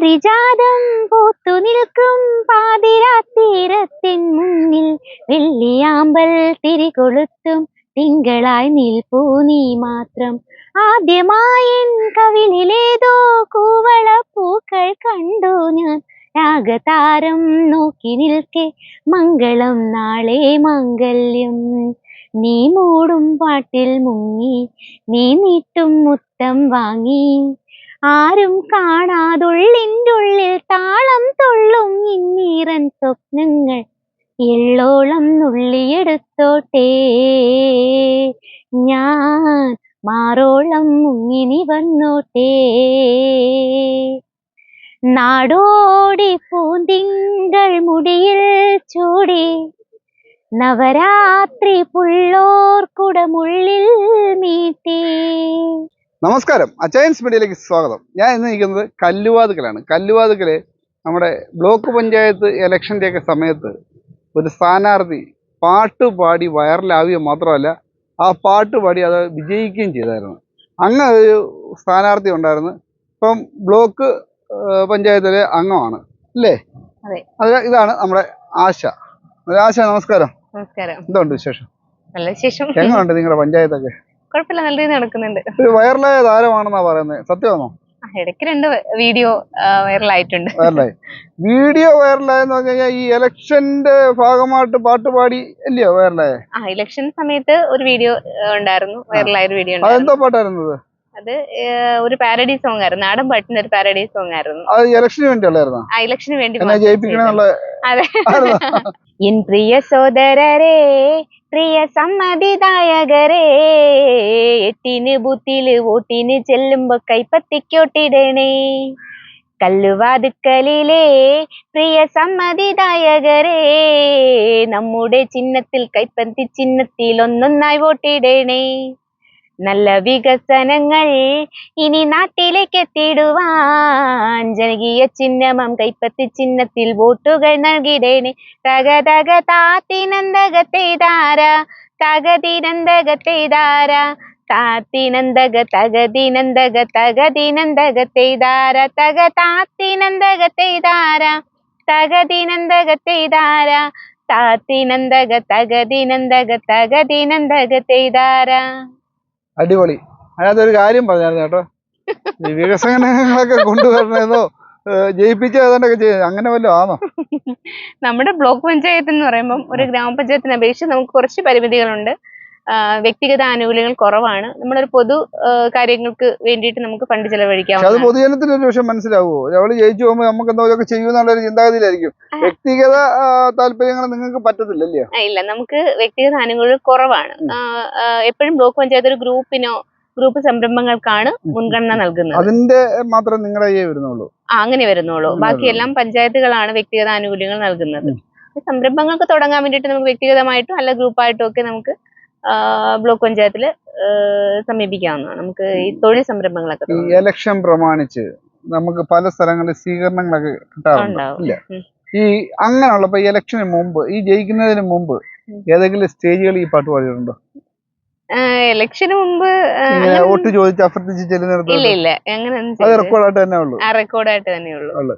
പാരിജാതം പൂത്തു നിൽക്കും പാതിരാത്തീരത്തിൻ മുന്നിൽ. വെള്ളിയാമ്പൽ തിരികൊളുത്തും തിങ്കളായി നിൽപ്പൂ നീ മാത്രം. ആദ്യമായിൻ കവിളിലേതോ കൂവള പൂക്കൾ കണ്ടു ഞാൻ. രാഗതാരം നോക്കി നിൽക്കെ മംഗളം നാളെ മംഗല്യം. നീ മൂടും പാട്ടിൽ മുങ്ങി നീ നീട്ടും മുത്തം വാങ്ങി. ആരും കാണാതുള്ളിന്റുള്ളിൽ താളം തുള്ളും ഇന്നീറൻ സ്വപ്നങ്ങൾ. എള്ളോളം നുള്ളിയെടുത്തോട്ടെ ഞാൻ മാറോളം മുങ്ങിനി വന്നോട്ടെ നാടോടി പൂന്തിങ്കൾ മുടിയിൽ ചൂടി. നവരാത്രി പുള്ളോർ കുടമുള്ളിൽ മീട്ടി നമസ്കാരം. അച്ചയൻസ് മീഡിയയിലേക്ക് സ്വാഗതം. ഞാൻ ഇന്ന് നിൽക്കുന്നത് കല്ലുവാതുക്കലാണ്. കല്ലുവാതുക്കൽ നമ്മുടെ ബ്ലോക്ക് പഞ്ചായത്ത് ഇലക്ഷന്റെയൊക്കെ സമയത്ത് ഒരു സ്ഥാനാർത്ഥി പാട്ട് പാടി വൈറലാവുക മാത്രമല്ല ആ പാട്ട് പാടി അത് വിജയിക്കുകയും ചെയ്തായിരുന്നു. അങ്ങനെ ഒരു സ്ഥാനാർത്ഥി ഉണ്ടായിരുന്നു. ഇപ്പം ബ്ലോക്ക് പഞ്ചായത്തിലെ അംഗമാണ്. അല്ലേ? അതെ. ഇതാണ് നമ്മുടെ ആശ. ആശ നമസ്കാരം. നമസ്കാരം. എന്തുണ്ട് വിശേഷം? നല്ല വിശേഷം. എങ്ങനെയുണ്ട് നിങ്ങളുടെ പഞ്ചായത്തൊക്കെ? കുഴപ്പമില്ല നല്ല രീതിയിൽ നടക്കുന്നുണ്ട്. ഒരു വൈറലായ താരമാണെന്നാ പറയുന്നത് സത്യമാണോ? ഇടയ്ക്ക് രണ്ട് വീഡിയോ വൈറലായിട്ടുണ്ട്. വൈറലായി. വീഡിയോ വൈറലായെന്ന് പറഞ്ഞു കഴിഞ്ഞാൽ ഈ ഇലക്ഷന്റെ ഭാഗമായിട്ട് പാട്ട് പാടി അല്ലയോ വൈറലായ? ആ ഇലക്ഷൻ സമയത്ത് ഒരു വീഡിയോ ഉണ്ടായിരുന്നു. വൈറലായ ഒരു വീഡിയോ അതെന്തോ പാട്ടായിരുന്നത്? അത് ഒരു പാരഡി സോങ് ആയിരുന്നു. നാടൻ പാട്ടിന്റെ ഒരു പാരഡി സോങ് ആയിരുന്നു. അത് ഇലക്ഷന് വേണ്ടിയുള്ളായിരുന്നു ആ ഇലക്ഷന് വേണ്ടി അതെ. ഇൻ എൻ പ്രിയ സോദരരേ പ്രിയ സമ്മതിദായകരേ എട്ടിന് ബൂത്തിൽ വോട്ടിന് ചെല്ലുമ്പോ കൈപ്പത്തിക്കോട്ടിടണേ. കല്ലുവാതുക്കലിലെ പ്രിയ സമ്മതിദായകരേ നമ്മുടെ ചിഹ്നത്തിൽ കൈപ്പത്തി ചിഹ്നത്തിൽ ഒന്നൊന്നായി വോട്ടിടണേ. നല്ല വികസനങ്ങൾ ഇനി നാട്ടിലേക്ക് എത്തിടുവാൻ ജനകീയ ചിഹ്നമം കൈപ്പത്തി ചിഹ്നത്തിൽ വോട്ടുകൾ നൽകിടേണേ. തക തക തകതിനന്തകത്തെ തകതിനന്തകത്തെയ്താര താത്തിനന്തക തകതിനന്തക തകതിനന്തകത്തെയ്താര തക താത്തിനന്തകത്തെയ്താര തകതിനന്തകത്തെയ്താര താത്തിനന്തക തകതിനന്തക തകതിനന്തകത്തെയ്താര അടിപൊളി. അതിനകത്ത് ഒരു കാര്യം പറഞ്ഞായിരുന്നു കേട്ടോ. ഈ വികസനങ്ങളൊക്കെ കൊണ്ടുവരണമെന്നോ ജയിപ്പിച്ച് അങ്ങനെ വല്ലതും ആണോ നമ്മുടെ ബ്ലോക്ക് പഞ്ചായത്ത് എന്ന് പറയുമ്പോൾ ഒരു ഗ്രാമപഞ്ചായത്തിനെ അപേക്ഷിച്ച് നമുക്ക് കുറച്ച് പരിമിതികളുണ്ട്. വ്യക്തിഗത ആനുകൂല്യങ്ങൾ കുറവാണ്. നമ്മളൊരു പൊതു കാര്യങ്ങൾക്ക് വേണ്ടിയിട്ട് നമുക്ക് ഫണ്ട് ചെലവഴിക്കാം അത് പൊതുജനത്തിന് ഒരു പക്ഷെ മനസ്സിലാവുമോ അവൾ ജയിച്ചു പോകുമ്പോൾ നമുക്ക് എന്തെങ്കിലുമൊക്കെ ചെയ്യുമെന്നുള്ള ഒരു ചിന്താഗതിയിലായിരിക്കും. വ്യക്തിഗത താല്പര്യങ്ങൾ നിങ്ങൾക്ക് പറ്റത്തില്ലല്ലേ? ഇല്ല. നമുക്ക് വ്യക്തിഗത ആനുകൂല്യം കുറവാണ്. എപ്പോഴും ബ്ലോക്ക് പഞ്ചായത്ത് ഒരു ഗ്രൂപ്പിനോ ഗ്രൂപ്പ് സംരംഭങ്ങൾക്കാണ് മുൻഗണന നൽകുന്നത്. അതിന്റെ മാത്രം നിങ്ങളുടെ വരുന്നുള്ളൂ. ആ, അങ്ങനെ വരുന്നുള്ളൂ. ബാക്കിയെല്ലാം പഞ്ചായത്തുകളാണ് വ്യക്തിഗത ആനുകൂല്യങ്ങൾ നൽകുന്നത്. സംരംഭങ്ങൾക്ക് തുടങ്ങാൻ വേണ്ടിയിട്ട് നമുക്ക് വ്യക്തിഗതമായിട്ടും അല്ല ഗ്രൂപ്പായിട്ടും ഒക്കെ നമുക്ക് ബ്ലോക്ക് പഞ്ചായത്തിൽ സമീപിക്കാവുന്നതാണ്. നമുക്ക് ഈ തൊഴിൽ സംരംഭങ്ങളൊക്കെ ഈ ഇലക്ഷൻ പ്രമാണിച്ച് നമുക്ക് പല സ്ഥലങ്ങളിൽ സ്വീകരണങ്ങളൊക്കെ കിട്ടാറുണ്ട് ഇല്ല? ഈ അങ്ങനെയുള്ളപ്പോ ഈ ഇലക്ഷന് മുമ്പ് ഈ ജയിക്കുന്നതിന് മുമ്പ് ഏതെങ്കിലും സ്റ്റേജുകളിൽ ഈ പാട്ട് പാടിയിട്ടുണ്ടോ? ഇലക്ഷന് മുമ്പ് വോട്ട് ചോദിച്ച് അഭ്യർത്ഥിച്ച് ചെല്ലുന്നിടത്ത് ഇല്ല ഇല്ല. അങ്ങനെ അത് റെക്കോർഡായിട്ട് തന്നെ ഉള്ളൂ. റെക്കോർഡായിട്ട് തന്നെയുള്ളൂ ഉള്ളു.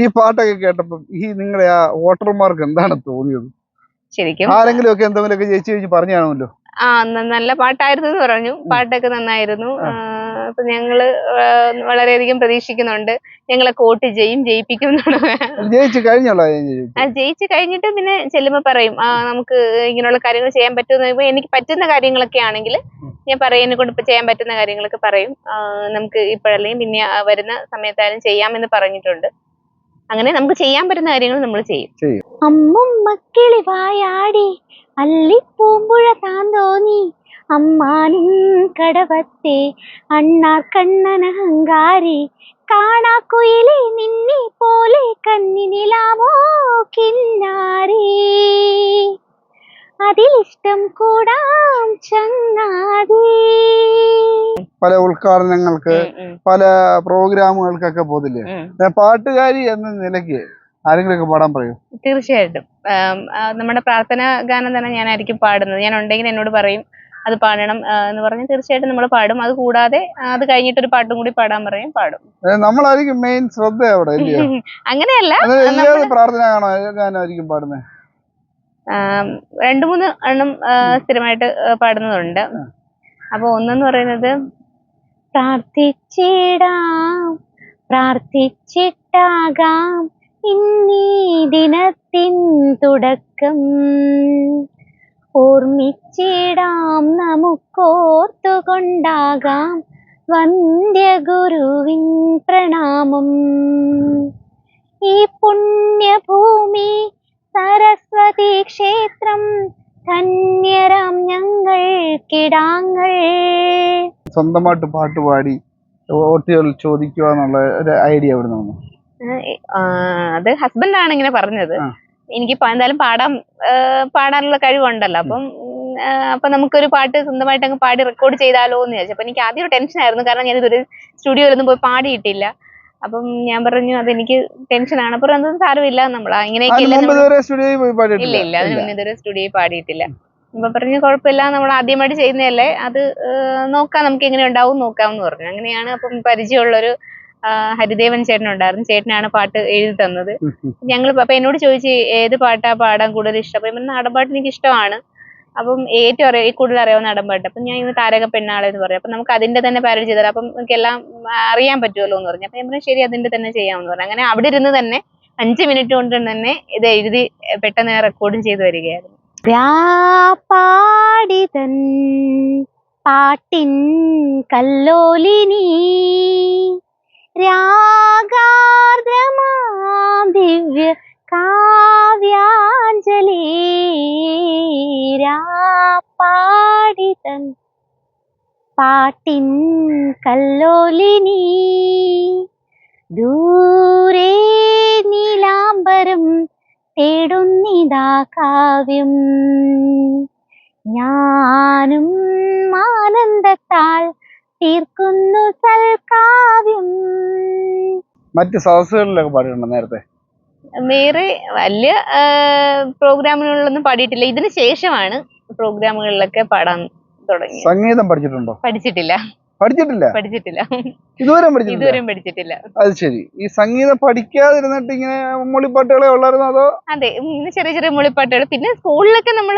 ഈ പാട്ടൊക്കെ കേട്ടപ്പോൾ ഈ നിങ്ങളുടെ ആ വോട്ടർമാർക്ക് എന്താണ് തോന്നിയത്? ശരിക്കും. ആരെങ്കിലും ഒക്കെ എന്തെങ്കിലുമൊക്കെ ജയിച്ചു കഴിഞ്ഞു പറഞ്ഞാണല്ലോ. ആ നല്ല പാട്ടായിരുന്നു എന്ന് പറഞ്ഞു. പാട്ടൊക്കെ നന്നായിരുന്നു. അപ്പൊ ഞങ്ങൾ വളരെയധികം പ്രതീക്ഷിക്കുന്നുണ്ട്. ഞങ്ങളെ കോട്ട് ചെയ്യും ജയിപ്പിക്കും ജയിച്ചു കഴിഞ്ഞിട്ട് പിന്നെ ചെല്ലുമ്പോ പറയും നമുക്ക് ഇങ്ങനെയുള്ള കാര്യങ്ങൾ ചെയ്യാൻ പറ്റുമെന്ന് എനിക്ക് പറ്റുന്ന കാര്യങ്ങളൊക്കെ ആണെങ്കിൽ ഞാൻ പറയും എന്നെ കൊണ്ട് ഇപ്പൊ ചെയ്യാൻ പറ്റുന്ന കാര്യങ്ങളൊക്കെ പറയും. നമുക്ക് ഇപ്പോഴല്ലെങ്കിൽ പിന്നെ വരുന്ന സമയത്തായാലും ചെയ്യാമെന്ന് പറഞ്ഞിട്ടുണ്ട്. അങ്ങനെ നമുക്ക് ചെയ്യാൻ പറ്റുന്ന കാര്യങ്ങൾ നമ്മൾ ചെയ്യും. അമ്മും മക്കിളി വായാടി അല്ലിപ്പൂമ്പുഴ താൻ തോന്നി. അമ്മാനും കടവത്തെ അണ്ണാർ കാണാ കാണാക്കുയിലെ നിന്നെ പോലെ കന്നിനിലാമോ കിന്നാരി. അതിലിഷ്ടം കൂടാം ചങ്ങാതി. പല ഉദ്ഘാടനങ്ങൾക്ക് പല പ്രോഗ്രാമുകൾക്കൊക്കെ പോതില്ലേ ഞാൻ പാട്ടുകാരി എന്ന നിലയ്ക്ക് ആരെങ്കിലുമൊക്കെ പാടാൻ പറയൂ? തീർച്ചയായിട്ടും. നമ്മുടെ പ്രാർത്ഥന ഗാനം തന്നെ ഞാനായിരിക്കും പാടുന്നത്. ഞാൻ ഉണ്ടെങ്കിൽ എന്നോട് പറയും അത് പാടണം എന്ന് പറഞ്ഞ് തീർച്ചയായിട്ടും നമ്മൾ പാടും. അത് കൂടാതെ അത് കഴിഞ്ഞിട്ട് ഒരു പാട്ടും കൂടി പാടാൻ പറയും പാടും. നമ്മളായിരിക്കും മെയിൻ ശ്രദ്ധ അവിടെ അങ്ങനെയല്ല. പ്രാർത്ഥന ഗാനമായിരിക്കും പാടുന്നത് രണ്ട് മൂന്ന് എണ്ണം സ്ഥിരമായിട്ട് പാടുന്നതുണ്ട് അപ്പൊ ഒന്നെന്ന് പറയുന്നത് പ്രാർത്ഥിച്ചിടാം പ്രാർത്ഥിച്ചിട്ടാകാം ഇന്നീ ദിനത്തിൻ തുടക്കം. ഓർമ്മിച്ചിടാം നമുക്കോർത്തുകൊണ്ടാകാം വന്ദ്യഗുരുവിൻ പ്രണാമം. ഈ പുണ്യഭൂമി സരസ്വതി ക്ഷേത്രം ധന്യരാം ഞങ്ങൾ കിടാങ്ങൾ. സ്വന്തമായിട്ട് പാട്ട് പാടി ഓട്ടികൾ ചോദിക്കുക എന്നുള്ള ഒരു ഐഡിയ എവിടെ നിന്ന് ആ, അത് ഹസ്ബൻഡ് ആണ് ഇങ്ങനെ പറഞ്ഞത്. എനിക്ക് എന്തായാലും പാടാൻ പാടാനുള്ള കഴിവുണ്ടല്ലോ. അപ്പം അപ്പൊ നമുക്കൊരു പാട്ട് സ്വന്തമായിട്ട് അങ്ങ് പാടി റെക്കോർഡ് ചെയ്താലോ എന്ന് വിചാരിച്ചു. അപ്പൊ എനിക്ക് ആദ്യം ടെൻഷൻ ആയിരുന്നു. കാരണം ഞാൻ ഇതൊരു സ്റ്റുഡിയോയിലൊന്നും പോയി പാടിയിട്ടില്ല. അപ്പം ഞാൻ പറഞ്ഞു അതെനിക്ക് ടെൻഷനാണ് അപ്പൊ അതൊന്നും സാരമില്ല നമ്മൾ ഇങ്ങനെയൊക്കെ ഇല്ല പാടിയിട്ടില്ല. ഇല്ല അതിന് മുന്നേ ഇതുവരെ സ്റ്റുഡിയോയിൽ പാടിയിട്ടില്ല. അപ്പൊ പറഞ്ഞു കുഴപ്പമില്ല നമ്മൾ ആദ്യമായിട്ട് ചെയ്യുന്നതല്ലേ. അത് നോക്കാം നമുക്ക് എങ്ങനെ ഉണ്ടാവും നോക്കാം എന്ന് പറഞ്ഞു. അങ്ങനെയാണ് അപ്പം പരിചയമുള്ളൊരു ഒരു ഹരിദേവൻ ചേട്ടനുണ്ടായിരുന്നു ചേട്ടനാണ് പാട്ട് എഴുതി തന്നത്. ഞങ്ങൾ അപ്പൊ എന്നോട് ചോദിച്ചു ഏത് പാട്ടാ പാടാൻ കൂടുതൽ ഇഷ്ടം? അപ്പൊ ഞാൻ പറഞ്ഞു, നാടൻ പാട്ട് എനിക്ക് ഇഷ്ടമാണ്. അപ്പം ഏറ്റവും അറിയാം കൂടുതൽ അറിയാവുന്ന നടൻ പാട്ട്. അപ്പം ഞാൻ ഇന്ന് താരക പെണ്ണാളെ എന്ന് പറയും. അപ്പം നമുക്ക് അതിന്റെ തന്നെ പാരഡി ചെയ്താൽ അപ്പം നമുക്ക് എല്ലാം അറിയാൻ പറ്റുമല്ലോ എന്ന് പറഞ്ഞു. അപ്പം ഞാൻ ശരി അതിന്റെ തന്നെ ചെയ്യാമെന്ന് പറഞ്ഞു. അങ്ങനെ അവിടെ ഇരുന്ന് തന്നെ അഞ്ച് മിനിറ്റ് കൊണ്ട് തന്നെ ഇത് എഴുതി പെട്ടെന്ന് റെക്കോർഡും ചെയ്തു വരികയായിരുന്നു. പാടിതൻ പാട്ടിൻ കല്ലോലിനി രാഗാർദ്രമാ ദിവ്യ കാവ്യാഞ്ജലി പാടിതൻ പാട്ടിൻ കല്ലോലിനി ദൂരെ നീലാംബരം തേടുന്നിതാ കാവ്യം. ഞാനും ആനന്ദത്താൽ തീർക്കുന്നു സൽക്കാവ്യം മറ്റ് സദസ്സുകളിലൊക്കെ പാടിയിട്ടുണ്ടോ നേരത്തെ? വേറെ വലിയ പ്രോഗ്രാമുകളിലൊന്നും പാടിയിട്ടില്ല. ഇതിന് ശേഷമാണ് പ്രോഗ്രാമുകളിലൊക്കെ പാടാൻ തുടങ്ങി. സംഗീതം പഠിച്ചിട്ടുണ്ടോ? പഠിച്ചിട്ടില്ല. പഠിച്ചിട്ടില്ല? പഠിച്ചിട്ടില്ല. ഇതുവരെ ഇതുവരെയും പഠിച്ചിട്ടില്ല. അത് ശരി. ഈ സംഗീതം പഠിക്കാതിരുന്നിട്ട് ഇങ്ങനെ മൂളിപ്പാട്ടുകളെ ഉള്ളായിരുന്നു അതോ? അതെ ഇങ്ങനെ ചെറിയ ചെറിയ മൊളിപ്പാട്ടുകൾ. പിന്നെ സ്കൂളിലൊക്കെ നമ്മൾ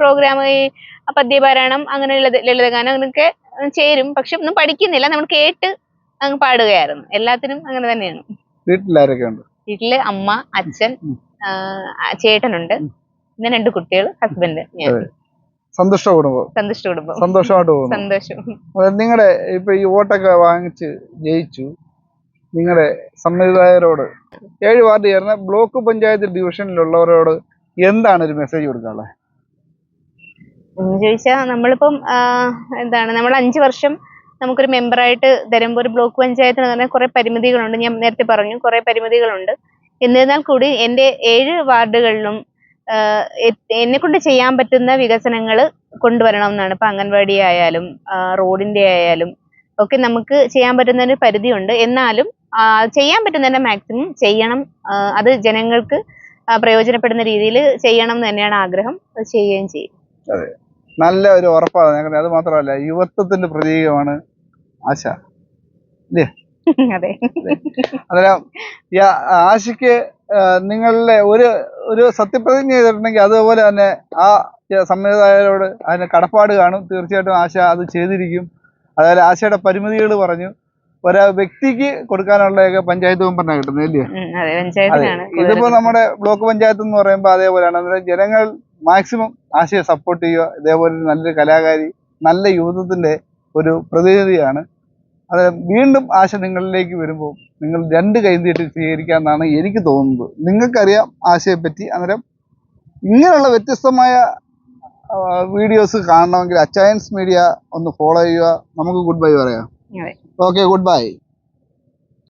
പ്രോഗ്രാം ഈ പദ്യപാരായണം അങ്ങനെ ലളിത ലളിതഗാനം അങ്ങനെയൊക്കെ ചേരും. പക്ഷെ ഒന്നും പഠിക്കുന്നില്ല. നമ്മൾ കേട്ട് അങ്ങ് പാടുകയായിരുന്നു. എല്ലാത്തിനും അങ്ങനെ തന്നെയാണ്. വീട്ടിലാരൊക്കെ ഉണ്ട്? വീട്ടിൽ അമ്മ അച്ഛൻ ചേട്ടനുണ്ട്. പിന്നെ രണ്ട് കുട്ടികൾ ഹസ്ബൻഡ് ഞാൻ. സന്തുഷ്ട കുടുംബം. സന്തുഷ്ട കുടുംബം. സന്തോഷമായിട്ട് പോകുന്നു. സന്തോഷം. നിങ്ങളുടെ ഇപ്പൊ ഈ വോട്ടൊക്കെ വാങ്ങിച്ച് ജയിച്ചു. നിങ്ങളുടെ സമ്മതിദായകരോട് ഏഴ് വാർഡ് ചേർന്ന ബ്ലോക്ക് പഞ്ചായത്ത് ഡിവിഷനിലുള്ളവരോട് എന്താണ് ഒരു മെസ്സേജ് കൊടുക്കാനുള്ളത് ചോദിച്ചാൽ നമ്മളിപ്പം എന്താണ് നമ്മൾ അഞ്ച് വർഷം നമുക്കൊരു മെമ്പറായിട്ട് തരുമ്പോൾ ഒരു ബ്ലോക്ക് പഞ്ചായത്തിന് തന്നെ കുറേ പരിമിതികളുണ്ട്. ഞാൻ നേരത്തെ പറഞ്ഞു കുറേ പരിമിതികളുണ്ട്. എന്നിരുന്നാൽ കൂടി എന്റെ ഏഴ് വാർഡുകളിലും എന്നെ കൊണ്ട് ചെയ്യാൻ പറ്റുന്ന വികസനങ്ങൾ കൊണ്ടുവരണം എന്നാണ് ഇപ്പൊ അംഗൻവാടി ആയാലും റോഡിന്റെ ആയാലും ഒക്കെ നമുക്ക് ചെയ്യാൻ പറ്റുന്ന ഒരു പരിധിയുണ്ട്. എന്നാലും ചെയ്യാൻ പറ്റുന്നതിന്റെ മാക്സിമം ചെയ്യണം. അത് ജനങ്ങൾക്ക് പ്രയോജനപ്പെടുന്ന രീതിയിൽ ചെയ്യണം എന്ന് തന്നെയാണ് ആഗ്രഹം. അത് ചെയ്യുകയും ചെയ്യും. നല്ല ഒരു ഉറപ്പാണ് ഞങ്ങളുടെ അത് മാത്രമല്ല യുവത്വത്തിന്റെ പ്രതീകമാണ് ആശ. അതെ. അതെ. ആ- ആശയ്ക്ക് നിങ്ങളുടെ ഒരു ഒരു സത്യപ്രതിജ്ഞ ചെയ്തിട്ടുണ്ടെങ്കിൽ അതുപോലെ തന്നെ ആ സംവിധായകരോട് അതിന് കടപ്പാട് കാണും. തീർച്ചയായിട്ടും ആശ അത് ചെയ്തിരിക്കും. അതുപോലെ ആശയുടെ പരിമിതികൾ പറഞ്ഞു. ഒരാ വ്യക്തിക്ക് കൊടുക്കാനുള്ളതൊക്കെ പഞ്ചായത്ത് മെമ്പറിനാണ് കിട്ടുന്നത് അല്ലേ? ഇതിപ്പോ നമ്മുടെ ബ്ലോക്ക് പഞ്ചായത്ത് എന്ന് പറയുമ്പോൾ അതേപോലെയാണ്. അന്നേരം ജനങ്ങൾ മാക്സിമം ആശയെ സപ്പോർട്ട് ചെയ്യുക. ഇതേപോലെ നല്ലൊരു കലാകാരി നല്ല യുവത്വത്തിന്റെ ഒരു പ്രതിനിധിയാണ് അത് വീണ്ടും ആശ നിങ്ങളിലേക്ക് വരുമ്പോൾ നിങ്ങൾ രണ്ട് കൈനീട്ടി സ്വീകരിക്കാമെന്നാണ് എനിക്ക് തോന്നുന്നത്. നിങ്ങൾക്കറിയാം ആശയെ പറ്റി അന്നേരം ഇങ്ങനെയുള്ള വ്യത്യസ്തമായ വീഡിയോസ് കാണണമെങ്കിൽ അച്ചയൻസ് മീഡിയ ഒന്ന് ഫോളോ ചെയ്യുക. നമുക്ക് ഗുഡ് ബൈ പറയാം. Okay good bye